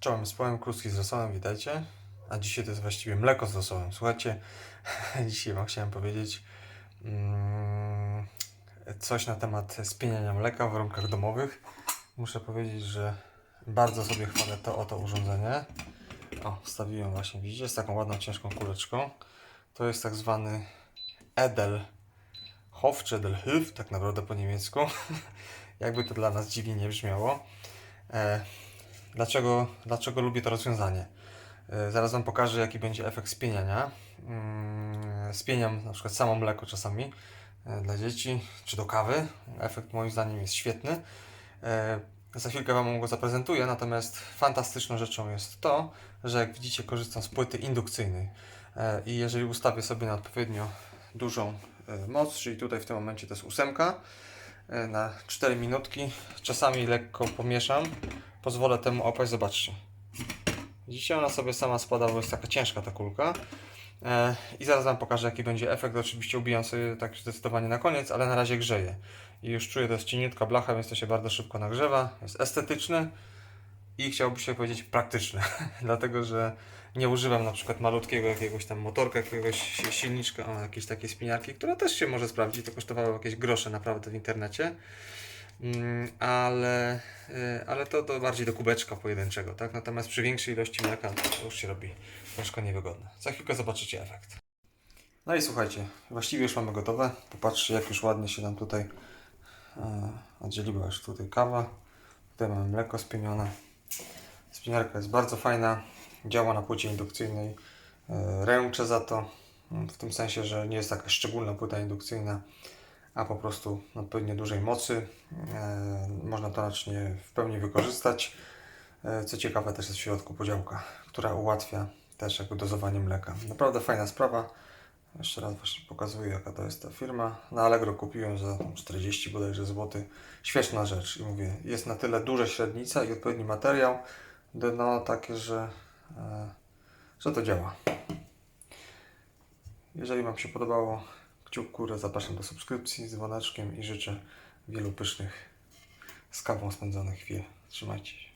Czołem z powiem kluski z rosołem, witajcie. A dzisiaj to jest właściwie mleko z rosołem. Słuchajcie, dzisiaj Wam chciałem powiedzieć mm, coś na temat spieniania mleka w warunkach domowych. Muszę powiedzieć, że bardzo sobie chwalę to oto urządzenie. O, wstawiłem właśnie, widzicie, z taką ładną, ciężką kuleczką. To jest tak zwany Edelhof, czy Edelhof, tak naprawdę po niemiecku. Jakby to dla nas dziwnie nie brzmiało. E, Dlaczego, dlaczego lubię to rozwiązanie? E, Zaraz Wam pokażę, jaki będzie efekt spieniania. Mm, Spieniam na przykład samo mleko czasami e, dla dzieci, czy do kawy. Efekt moim zdaniem jest świetny. E, Za chwilkę Wam go zaprezentuję, natomiast fantastyczną rzeczą jest to, że jak widzicie korzystam z płyty indukcyjnej i jeżeli ustawię sobie na odpowiednio dużą moc, czyli tutaj w tym momencie to jest ósemka, na 4 minutki, czasami lekko pomieszam, pozwolę temu opaść, zobaczcie. Widzicie, ona sobie sama spada, bo jest taka ciężka ta kulka. E, I zaraz Wam pokażę, jaki będzie efekt. Oczywiście ubijam sobie tak zdecydowanie na koniec, ale na razie grzeję. I już czuję, to jest cieniutka blacha, więc to się bardzo szybko nagrzewa. Jest estetyczny i chciałbym się powiedzieć praktyczny, dlatego że nie używam na przykład malutkiego jakiegoś tam motorka, jakiegoś si- silniczka, jakiejś takiej spiniarki, która też się może sprawdzić, to kosztowało jakieś grosze naprawdę w internecie. Mm, ale, y, ale to, to bardziej do kubeczka pojedynczego, tak? Natomiast przy większej ilości mleka to już się robi troszkę niewygodne. Za chwilkę zobaczycie efekt. No i słuchajcie, właściwie już mamy gotowe. Popatrzcie, jak już ładnie się nam tutaj e, oddzieliła już tutaj kawa. Tutaj mamy mleko spienione. Spiniarka jest bardzo fajna, działa na płycie indukcyjnej. E, Ręczę za to, w tym sensie, że nie jest taka szczególna płyta indukcyjna, a po prostu odpowiednio dużej mocy. E, Można to naczynie w pełni wykorzystać. E, Co ciekawe, też jest w środku podziałka, która ułatwia też jakby dozowanie mleka. Naprawdę fajna sprawa. Jeszcze raz właśnie pokazuję, jaka to jest ta firma. Na Allegro kupiłem za tam 40 bodajże złoty. Świetna rzecz i mówię, jest na tyle duża średnica i odpowiedni materiał, no takie, że, e, że to działa. Jeżeli Wam się podobało, kciuk górę, zapraszam do subskrypcji z dzwoneczkiem i życzę wielu pysznych z kawą spędzonych chwil. Trzymajcie się.